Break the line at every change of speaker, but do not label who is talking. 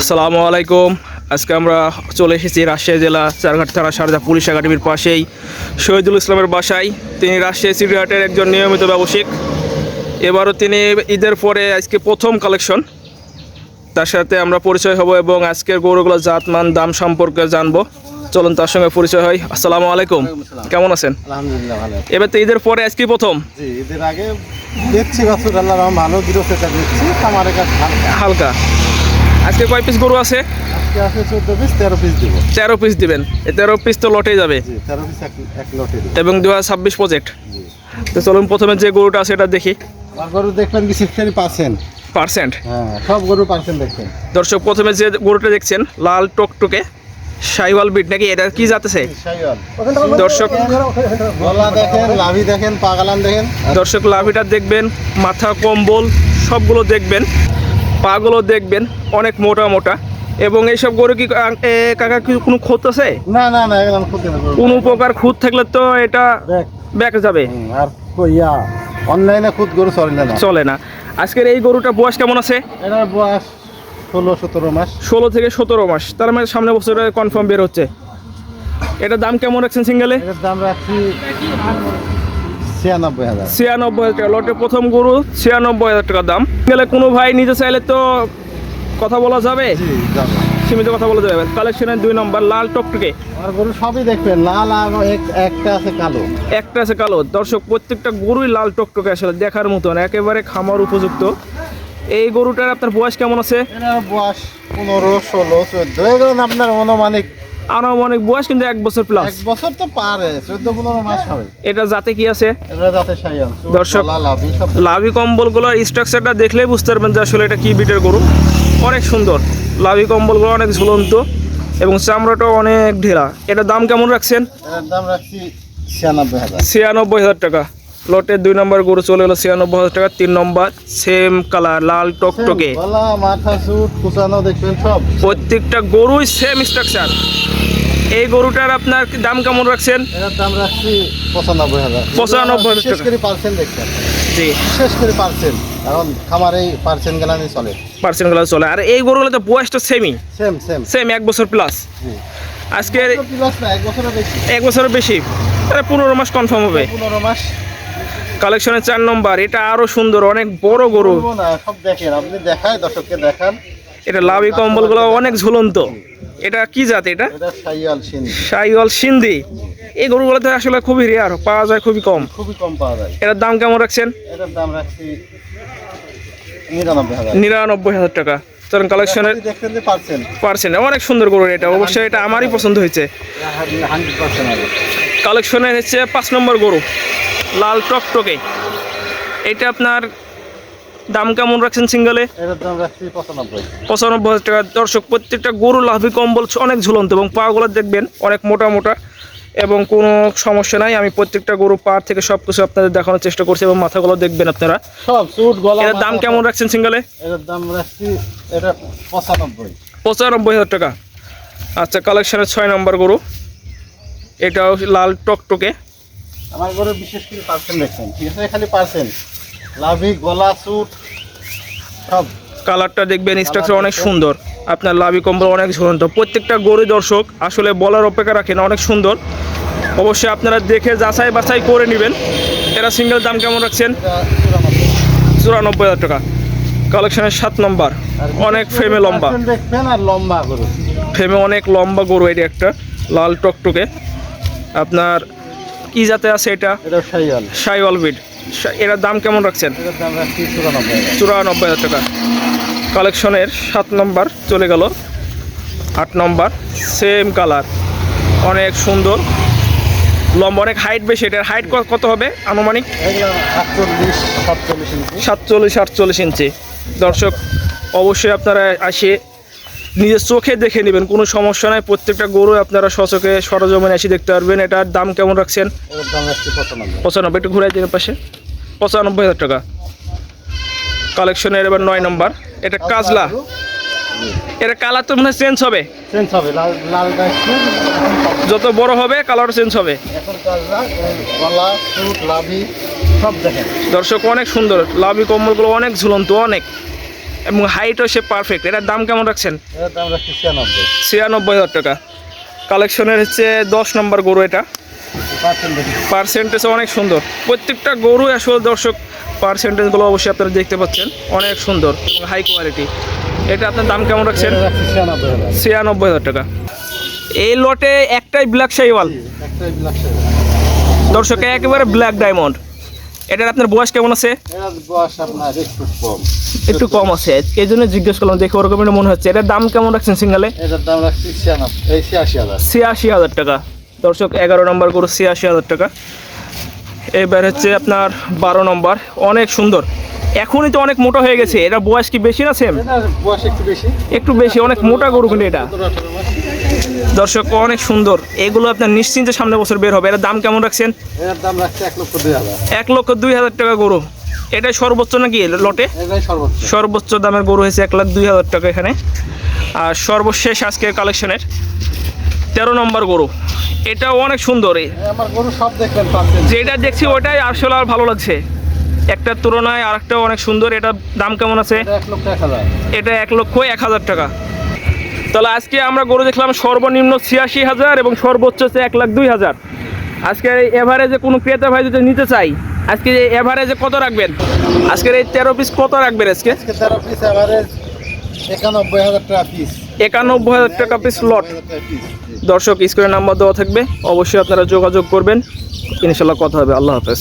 আসসালামু আলাইকুম। আজকে আমরা চলে এসেছি রাজশাহী জেলা চারঘাট থানা সারদা পুলিশ একাডেমির পাশেই। শহীদুল ইসলামের বাসায়। তিনি রাজশাহী সিটিহাটের একজন নিয়মিত ব্যবসায়িক। এবারও তিনি ঈদের পরে আজকে প্রথম কালেকশন। তার সাথে আমরা পরিচয় হব এবং আজকের গরুগুলোর জাতমান দাম সম্পর্কে জানব। চলুন তার সঙ্গে পরিচয় হয়। আসসালামু আলাইকুম। কেমন আছেন? এবার তো ঈদের পরে আজকে প্রথম?
জি এদের আগে দেখছি ভালো হালকা।
আজকে কয় পিস গরু আছে?
আজকে আছে পিস তেরো পিস দিব।
তেরো পিস দিবেন। এই তেরো পিস তো লটে যাবে।
জি তেরো পিস এক এক লটে দিব।
এবং দু হাজার ছাব্বিশ প্রজেক্ট
জি।
তো চলুন প্রথমে যে গরুটা আছে এটা দেখি।
আমার গরু দেখবেন কি সিফটারি পার্সেন্ট হ্যাঁ সব গরু পার্সেন্ট দেখবেন
দর্শক প্রথমে যে গরুটা দেখছেন লাল টকটকে সাইওয়াল বিট নাকি? এটা কি জাতেছে দর্শক
গলা দেখেন লাভি দেখেন পাগালান দেখেন।
দর্শক লাভিটা দেখবেন মাথা কম্বল সবগুলো দেখবেন। পাগুলো দেখবেন অনেক মোটা মোটা। এবং এইসব গরু কি কাকা কি কোনো খুঁত আছে?
না না না একদম গরু।
কোনো প্রকার খুঁত থাকলে তো এটা ব্যাক যাবে।
আর ইয়া অনলাইনে খুদ গরু চলে না।
চলে না। আজকের এই গরুটা বয়স কেমন আছে?
এটার বয়স ষোলো সতেরো মাস।
ষোলো থেকে সতেরো মাস। তার মানে সামনে বছরে কনফার্ম বের হচ্ছে। এটার দাম কেমন রাখছেন সিঙ্গেলে
এটার দাম রাখছি ছিয়ানব্বই হাজার।
ছিয়ানব্বই হাজার টাকা। লটের প্রথম গরু ছিয়ানব্বই হাজার টাকা দাম। গেলে কোনো ভাই নিজে চাইলে তো কথা বলা যাবে? সীমিত কথা বলা যাবে। কালেকশনের দুই নম্বর লাল টকটকে।
আমার গরু সবই দেখবেন লাল আর এক- একটা আছে কালো।
একটা আছে কালো। দর্শক প্রত্যেকটা গরুই লাল টকটকে আসলে দেখার মতন একেবারে খামার উপযুক্ত। এই গরুটার আপনার বয়স কেমন আছে?
বয়স পনেরো ষোলো চোদ্দ। এগুলো আপনার অনুমানিক
আনুমানিক বয়স কিন্তু এক বছর প্লাস
এক বছর তো পারে চোদ্দ পনেরো মাস হবে।
এটা যাতে কি আছে?
এটা যাতে সাইয়াল
দর্শক-
লাভি সব
লাভি কম্বলগুলোর স্ট্রাকচারটা দেখলেই বুঝতে পারবেন যে আসলে এটা কি বিটের গরু। অনেক সুন্দর। লাভি কম্বলগুলো অনেক ঝুলন্ত এবং চামড়াটাও অনেক ঢেলা। এটার দাম কেমন রাখছেন?
এটার দাম রাখছি ছিয়ানব্বই হাজার।
ছিয়ানব্বই হাজার টাকা। লটের দুই নম্বর গরু চলে গেলো ছিয়ানব্বই হাজার টাকা তিন নম্বর সেম কালার লাল টকটকে। প্রত্যেকটা গরুই সেম স্ট্রাকচার এই গরুটার আপনার কি দাম কেমন রাখছেন?
পঁচানব্বই হাজার।
পঁচানব্বই হাজার
বিশেষ করে পার্সেন্ট দেখবেন
জি।
বিশেষ করে পার্সেন্ট কারণ গেলানি চলে।
চলে। আর এই গরুগুলো তো বয়সটা সেমই
সেম সেম
সেম এক বছর প্লাস
জি।
আজকের
এক বছরের বেশি।
এক বছরের বেশি। পনেরো মাস কনফার্ম হবে।
পনেরো মাস।
কালেকশনের চার নম্বর এটা আরও সুন্দর অনেক বড় গরু।
সব দেখেন আপনি দেখায় দর্শককে দেখান।
এটা লাভি কম্বলগুলো অনেক ঝুলন্ত। এটা কি জাত এটা? সাইওয়াল সিন্ধি। এই গরুগুলোতে আসলে খুবই রেয়ার পাওয়া যায় খুবই কম।
খুবই কম পাওয়া যায়।
এটার দাম কেমন রাখছেন?
এটার দাম রাখছি নিরানব্বই হাজার।
টাকা। কারণ কালেকশনের
পার্সেন্ট
অনেক সুন্দর গরু এটা অবশ্যই এটা আমারই পছন্দ হয়েছে। কালেকশনের হচ্ছে পাঁচ নম্বর গরু। লাল টকটকে। এটা আপনার দাম কেমন রাখছেন সিঙ্গেলে?
পঁচানব্বই।
হাজার টাকা। দর্শক প্রত্যেকটা গরু লাভি কম্বল অনেক ঝুলন্ত এবং পাগুলো দেখবেন অনেক মোটা মোটা এবং কোনো সমস্যা নাই। আমি প্রত্যেকটা গরু পা থেকে সব কিছু আপনাদের দেখানোর চেষ্টা করছি এবং মাথাগুলো দেখবেন আপনারা।
সব গলা
দাম কেমন রাখছেন সিঙ্গেলে?
দাম রাখছি এটা পঁচানব্বই।
পঁচানব্বই হাজার টাকা। আচ্ছা কালেকশনের ছয় নম্বর গরু। এটাও লাল টকটকে।
আমার ঘরে বিশেষ করে পার্সেন্ট দেখছেন ঠিক আছে খালি পার্সেন্ট লাভি গলা সুট সব।
কালারটা দেখবেন স্ট্রাকচার অনেক সুন্দর। আপনার লাভি কম্বল অনেক ঝুলন্ত প্রত্যেকটা গরু দর্শক আসলে বলার অপেক্ষা রাখেন অনেক সুন্দর। অবশ্যই আপনারা দেখে যাচাই বাছাই করে নেবেন। এরা সিঙ্গেল দাম কেমন রাখছেন?
চুরানব্বই।
চুরানব্বই হাজার টাকা। কালেকশনের সাত নম্বর। অনেক ফ্রেমে লম্বা।
আর লম্বা গরু।
ফ্রেমে অনেক লম্বা গরু এটি একটা। লাল টকটকে। আপনার কি জাতে আছে এটা?
এটা
সাইওয়াল বিড এটার দাম কেমন রাখছেন?
চুরানব্বই হাজার।
টাকা। কালেকশনের সাত নম্বর চলে গেল। আট নম্বর সেম কালার অনেক সুন্দর। লম্বা অনেক হাইট বেশি। এটার হাইট কত হবে আনুমানিক?
সাতচল্লিশ
আটচল্লিশ ইঞ্চি। দর্শক অবশ্যই আপনারা আসে নিজের চোখে দেখে নেবেন কোনো সমস্যা নাই। প্রত্যেকটা গরু আপনারা সচকে সরজমিনে এসে দেখতে পারবেন। এটার দাম কেমন রাখছেন?
পঁচানব্বই।
একটু ঘুরাই দিন পাশে। পঁচানব্বই হাজার টাকা। কালেকশনের এবার নয় নম্বর। এটা কাজলা। এটা কালার তো মনে চেঞ্জ হবে।
চেঞ্জ হবে
যত বড় হবে কালার চেঞ্জ হবে। দর্শক অনেক সুন্দর। লাভি কম্বলগুলো অনেক ঝুলন্ত অনেক। এবং হাইটও সে পারফেক্ট এটার দাম কেমন রাখছেন?
ছিয়ানব্বই।
হাজার টাকা। কালেকশনের হচ্ছে দশ নম্বর গরু এটা।
পার্সেন্ট
পার্সেন্টেজ অনেক সুন্দর। প্রত্যেকটা গরু আসলে দর্শক পার্সেন্টেজগুলো অবশ্যই আপনারা দেখতে পাচ্ছেন। অনেক সুন্দর এবং হাই কোয়ালিটি এটা আপনার দাম কেমন রাখছেন?
ছিয়ানব্বই হাজার।
টাকা। এই লটে একটাই ব্ল্যাক শাইওয়াল দর্শক একেবারে ব্ল্যাক ডায়মন্ড এটার আপনার বয়স কেমন আছে?
একটু কম।
আছে। এই জন্য জিজ্ঞেস করলাম দেখে ওরকম মনে হচ্ছে। এটার দাম কেমন রাখছেন সিঙ্গালে?
এটার দাম রাখছি ছিয়াশি হাজার।
টাকা। দর্শক এগারো নম্বর গরু ছিয়াশি হাজার টাকা। এবার হচ্ছে আপনার বারো নম্বর। অনেক সুন্দর। এখনই তো অনেক মোটা হয়ে গেছে। এটা বয়স কি বেশি না সেম
বয়স একটু বেশি।
একটু বেশি অনেক মোটা গরু কিন্তু এটা। দর্শক অনেক সুন্দর। এগুলো আপনার নিশ্চিন্তে সামনে বছর বের হবে। এটার দাম কেমন রাখছেন?
এটার দাম রাখছি এক লক্ষ দুই হাজার।
এক লক্ষ দুই হাজার টাকা গরু। এটাই সর্বোচ্চ নাকি লটে?
সর্বোচ্চ।
সর্বোচ্চ দামের গরু হয়েছে এক লাখ দুই হাজার টাকা এখানে। আর সর্বশেষ আজকের কালেকশনের তেরো নম্বর গরু। এটাও অনেক সুন্দর। যেটা দেখছি ওটাই আসলে আর ভালো লাগছে। একটার তুলনায় আরেকটা অনেক সুন্দর। এটার দাম কেমন আছে?
এটা
এটা এক লক্ষ এক হাজার টাকা। তাহলে আজকে আমরা গরু দেখলাম সর্বনিম্ন ছিয়াশি হাজার এবং সর্বোচ্চ হচ্ছে এক লাখ দুই হাজার। আজকে এভারেজে কোনো ক্রেতা ভাই যদি নিতে চাই আজকে এই এভারেজে কত রাখবেন? আজকের এই তেরো পিস কত রাখবেন আজকে?
তেরো পিস এভারেজ একানব্বই হাজার টাকা পিস
একানব্বই হাজার টাকা পিস লট দর্শক স্ক্রিনের নাম্বার দেওয়া থাকবে। অবশ্যই আপনারা যোগাযোগ করবেন। ইনশাল্লাহ কথা হবে। আল্লাহ হাফেজ।